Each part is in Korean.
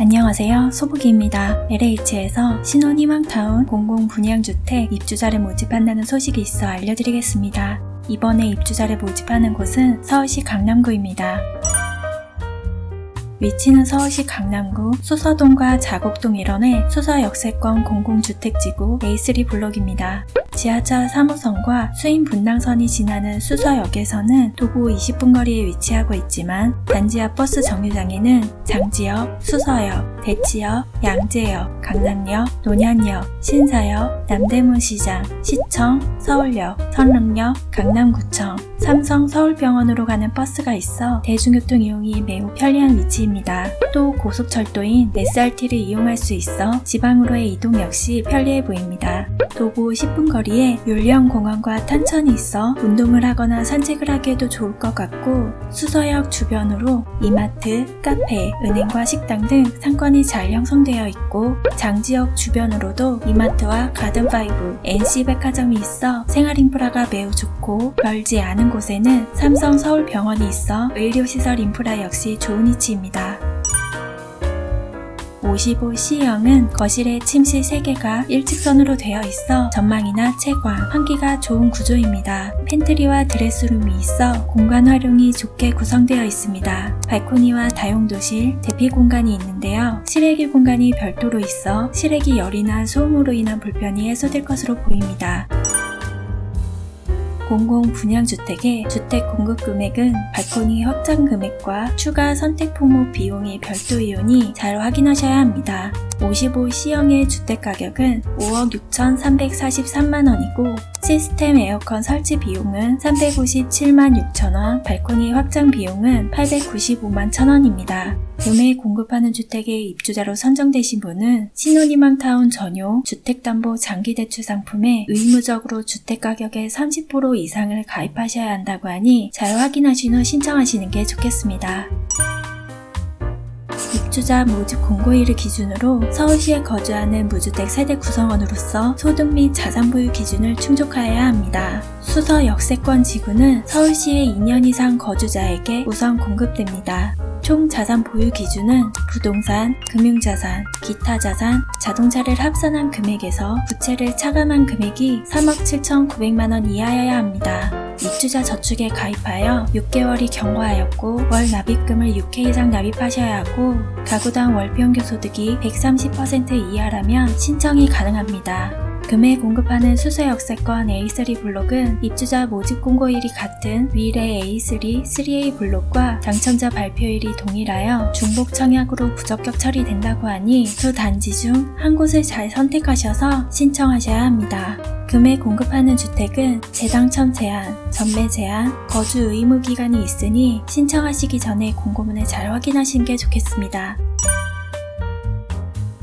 안녕하세요. 소복이입니다. LH에서 신혼희망타운 공공분양주택 입주자를 모집한다는 소식이 있어 알려드리겠습니다. 이번에 입주자를 모집하는 곳은 서울시 강남구입니다. 위치는 서울시 강남구 수서동과 자곡동 일원의 수서 역세권 공공주택지구 A3 블록입니다. 지하철 3호선과 수인 분당선이 지나는 수서역에서는 도보 20분 거리에 위치하고 있지만 단지 앞 버스 정류장에는 장지역, 수서역, 대치역, 양재역, 강남역, 논현역, 신사역, 남대문시장, 시청, 서울역, 선릉역, 강남구청, 삼성 서울병원으로 가는 버스가 있어 대중교통 이용이 매우 편리한 위치입니다. 또 고속철도인 SRT를 이용할 수 있어 지방으로의 이동 역시 편리해 보입니다. 도보 10분 거리에 율령 공원과 탄천이 있어 운동을 하거나 산책을 하기에도 좋을 것 같고 수서역 주변으로 이마트, 카페, 은행과 식당 등 상권이 잘 형성되어 있고 장지역 주변으로도 이마트와 가든파이브, NC백화점이 있어 생활 인프라가 매우 좋고 멀지 않은 곳에는 삼성 서울병원이 있어 의료시설 인프라 역시 좋은 위치입니다. 55C형은 거실에 침실 3개가 일직선으로 되어 있어 전망이나 채광, 환기가 좋은 구조입니다. 팬트리와 드레스룸이 있어 공간 활용이 좋게 구성되어 있습니다. 발코니와 다용도실, 대피 공간이 있는데요. 실외기 공간이 별도로 있어 실외기 열이나 소음으로 인한 불편이 해소될 것으로 보입니다. 공공 분양주택의 주택 공급 금액은 발코니 확장 금액과 추가 선택 품목 비용이 별도이오니 잘 확인하셔야 합니다. 55C형의 주택 가격은 5억 6,343만 원이고 시스템 에어컨 설치 비용은 357만 6천 원, 발코니 확장 비용은 895만 천 원입니다. 봄에 공급하는 주택의 입주자로 선정되신 분은 신혼희망타운 전용 주택담보 장기대출 상품에 의무적으로 주택가격의 30% 이상을 가입하셔야 한다고 하니 잘 확인하신 후 신청하시는 게 좋겠습니다. 입주자 모집 공고일을 기준으로 서울시에 거주하는 무주택 세대 구성원으로서 소득 및 자산 보유 기준을 충족하여야 합니다. 수서 역세권 지구는 서울시에 2년 이상 거주자에게 우선 공급됩니다. 총 자산 보유 기준은 부동산, 금융자산, 기타 자산, 자동차를 합산한 금액에서 부채를 차감한 금액이 3억 7,900만 원 이하여야 합니다. 입주자 저축에 가입하여 6개월이 경과하였고 월 납입금을 6회 이상 납입하셔야 하고 가구당 월 평균 소득이 130% 이하라면 신청이 가능합니다. 금에 공급하는 수소역세권 A3 블록은 입주자 모집 공고일이 같은 위례 A3, 3A 블록과 당첨자 발표일이 동일하여 중복 청약으로 부적격 처리된다고 하니 두 단지 중 한 곳을 잘 선택하셔서 신청하셔야 합니다. 금에 공급하는 주택은 재당첨 제한, 전매 제한, 거주 의무 기간이 있으니 신청하시기 전에 공고문을 잘 확인하시는 게 좋겠습니다.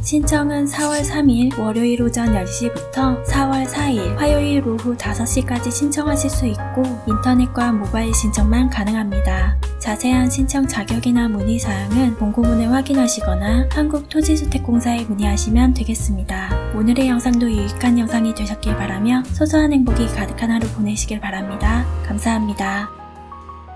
신청은 4월 3일 월요일 오전 10시부터 4월 4일 화요일 오후 5시까지 신청하실 수 있고 인터넷과 모바일 신청만 가능합니다. 자세한 신청 자격이나 문의 사항은 공고문을 확인하시거나 한국토지주택공사에 문의하시면 되겠습니다. 오늘의 영상도 유익한 영상이 되셨길 바라며 소소한 행복이 가득한 하루 보내시길 바랍니다. 감사합니다.